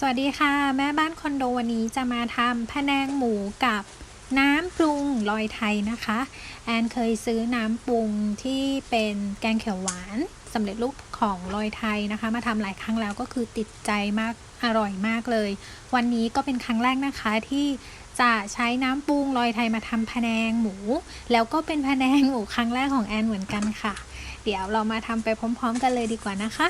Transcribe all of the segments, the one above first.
สวัสดีค่ะ แม่บ้านคอนโดวันนี้จะมาทำพะแนงหมูกับน้ำปรุงลอยไทยนะคะ แอนเคยซื้อน้ำปรุงที่เป็นแกงเขียวหวานสำเร็จรูปของลอยไทยนะคะ มาทำหลายครั้งแล้วก็คือติดใจมากอร่อยมากเลย วันนี้ก็เป็นครั้งแรกนะคะที่จะใช้น้ำปรุงลอยไทยมาทำพะแนงหมู แล้วก็เป็นพะแนงหมูครั้งแรกของแอนเหมือนกันค่ะ เดี๋ยวเรามาทำไปพร้อม ๆ กันเลยดีกว่านะคะ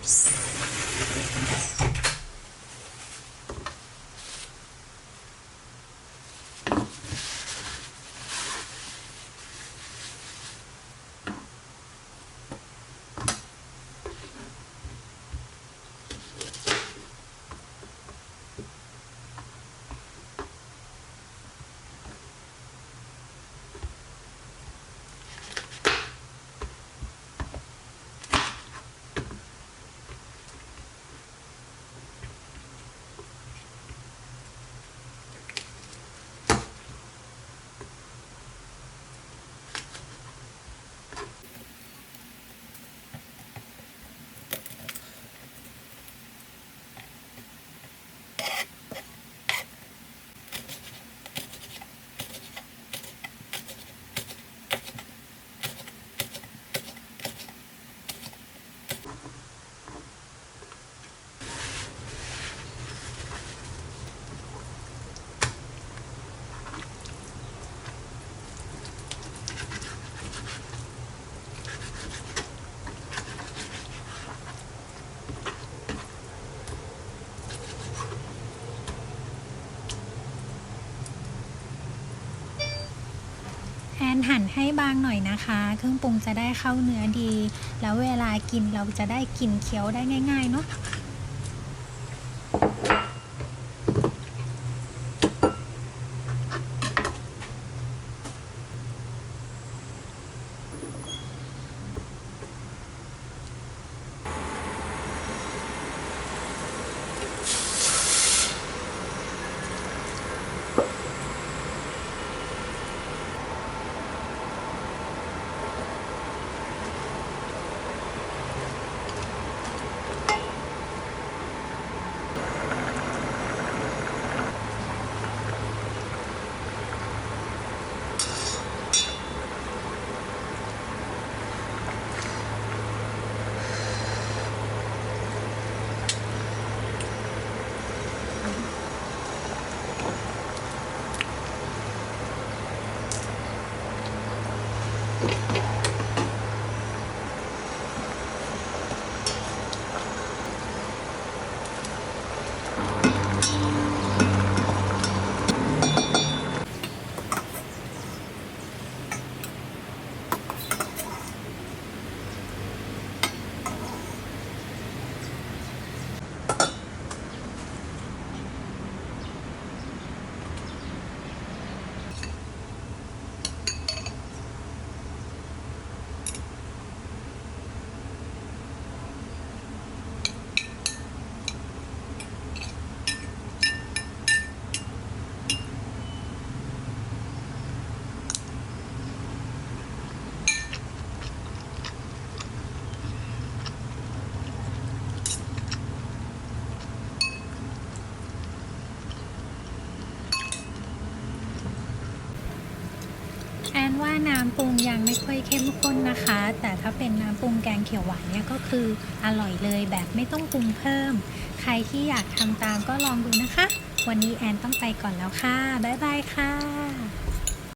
Oops. แอนหั่นให้บางหน่อยนะคะ เครื่องปรุงจะได้เข้าเนื้อดี แล้วเวลากินเราจะได้กินเคี้ยวได้ง่าย ๆ เนาะ แอนว่าน้ำปรุงยังไม่ค่อยเข้มข้นนะคะ แต่ถ้าเป็นน้ำปรุงแกงเขียวหวานเนี่ยก็คืออร่อยเลยแบบไม่ต้องปรุงเพิ่ม ใครที่อยากทำตามก็ลองดูนะคะ วันนี้แอนต้องไปก่อนแล้วค่ะ บ๊ายบายค่ะ